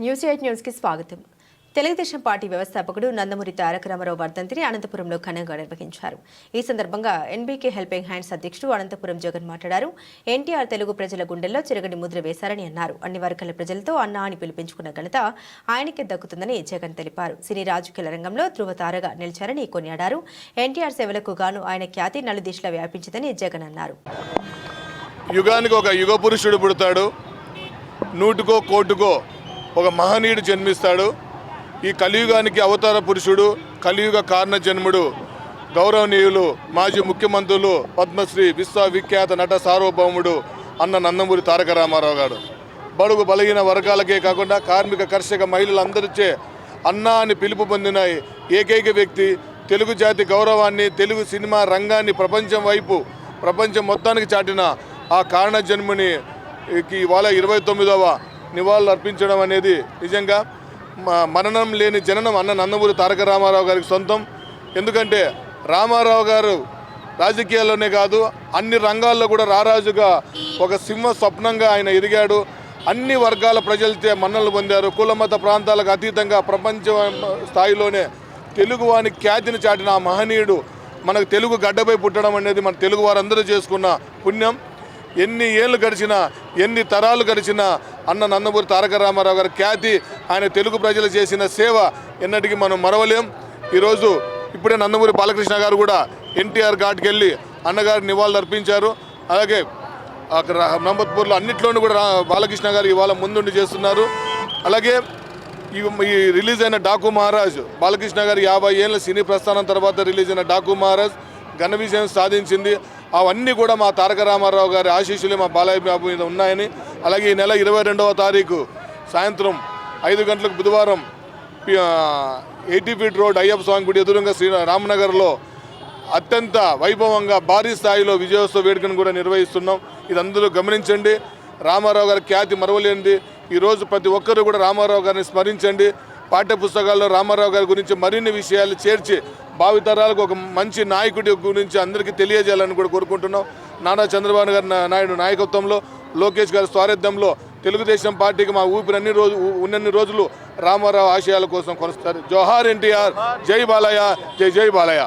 News eight న్యూస్కి స్వాగతం. Telugu Desam party వ్యవస్థాపకుడు నందమూరి తారక రామారావు వర్ధంతిని అనంతపురంలో ఘనంగా నిర్వహించారు. ఈ సందర్భంగా ఎన్బీకే హెల్పింగ్ హ్యాండ్స్ అధ్యక్షుడు అనంతపురం జగన్ మాట్లాడారు. ఎన్టీఆర్ తెలుగు ప్రజల గుండెల్లో చిరగని ముద్ర వేశారని అన్నారు. అన్ని వర్గాల ప్రజలతో అన్నా అని పిలిపించుకున్న ఘనత ఆయనకే దక్కుతుందని జగన్ తెలిపారు. సినీ రాజకీయ రంగంలో ధృవతారగా నిలిచారని కొనియాడారు. ఎన్టీఆర్ సేవలకు గాను ఆయన ఖ్యాతి నలుదిశలా వ్యాపించిందని జగన్ అన్నారు. యుగానికి ఒక యుగ పురుషుడు పుడతాడు. నూటికో కోటుకో ఒక మహనీయుడు జన్మిస్తాడు. ఈ కలియుగానికి అవతార పురుషుడు కలియుగ కారణ జన్ముడు గౌరవనీయులు మాజీ ముఖ్యమంత్రులు పద్మశ్రీ విశ్వవిఖ్యాత నట సార్వభౌముడు అన్న నందమూరి తారక రామారావు గారు. బడుగు బలహీన వర్గాలకే కాకుండా కార్మిక కర్షక మహిళలందరిచే అన్నా అని పిలుపు పొందిన ఏకైక వ్యక్తి తెలుగు జాతి గౌరవాన్ని తెలుగు సినిమా రంగాన్ని ప్రపంచం వైపు ప్రపంచం మొత్తానికి చాటిన ఆ కారణ జన్ముని కి ఇవాళ ఇరవై తొమ్మిదవ నివాళులు అర్పించడం అనేది నిజంగా మ- మరణం లేని జననం అన్న నందమూరి తారక రామారావు గారికి సొంతం. ఎందుకంటే రామారావు గారు రాజకీయాల్లోనే కాదు అన్ని రంగాల్లో కూడా రారాజుగా ఒక సింహ స్వప్నంగా ఆయన ఎదిగాడు. అన్ని వర్గాల ప్రజలతో మన్నలు పొందారు. కులమత ప్రాంతాలకు అతీతంగా ప్రపంచ స్థాయిలోనే తెలుగువాని ఖ్యాతిని చాటిన ఆ మహనీయుడు మనకు తెలుగు గడ్డపై పుట్టడం అనేది మన తెలుగు వారందరూ చేసుకున్న పుణ్యం. ఎన్ని ఏళ్ళు గడిచినా ఎన్ని తరాలు గడిచినా అన్న నందమూరి తారక రామారావు గారి ఖ్యాతి ఆయన తెలుగు ప్రజలు చేసిన సేవ ఎన్నటికీ మనం మరవలేం. ఈరోజు ఇప్పుడే నందమూరి బాలకృష్ణ గారు కూడా ఎన్టీఆర్ ఘాట్కి వెళ్ళి అన్నగారి నివాళులు అర్పించారు. అలాగే అక్కడ మహమ్మద్పూర్లో అన్నిట్లోనూ కూడా రా- బాలకృష్ణ గారు ఇవాళ ముందుండి చేస్తున్నారు. అలాగే ఈ ఈ రిలీజ్ అయిన డాకు మహారాజ్ బాలకృష్ణ గారి యాభై ఏళ్ళ సినీ ప్రస్థానం తర్వాత రిలీజ్ అయిన డాకు మహారాజ్ ఘన విజయం సాధించింది. అవన్నీ కూడా మా తారక రామారావు గారి ఆశీస్సులే మా బాలయ్య బాబు మీద ఉన్నాయని అలాగే ఈ నెల ఇరవై రెండవ తారీఖు సాయంత్రం ఐదు గంటలకు బుధవారం eighty feet road Ayyappa Swamy గుడి ఎదురుగా శ్రీ రామనగర్లో అత్యంత వైభవంగా భారీ స్థాయిలో విజయోత్సవ వేడుకను కూడా నిర్వహిస్తున్నాం. ఇది అందరూ గమనించండి. రామారావు గారి ఖ్యాతి మరవలేనిది. ఈరోజు ప్రతి ఒక్కరూ కూడా రామారావు గారిని స్మరించండి. పాఠ్య పుస్తకాల్లో రామారావు గారి గురించి మరిన్ని విషయాలు చేర్చి భావితరాలకు ఒక మంచి నాయకుడి గురించి అందరికీ తెలియజేయాలని కూడా కోరుకుంటున్నాం. నానా చంద్రబాబు గారి నాయుడు నాయకత్వంలో లోకేష్ గారి స్వారథ్యంలో తెలుగుదేశం పార్టీకి మా ఊపిరి అన్ని రోజు ఉన్నన్ని రోజులు రామారావు ఆశయాల కోసం కొనస్తారు జోహార్ ఎన్టీఆర్ జై బాలయ్య జై జై బాలయ్య.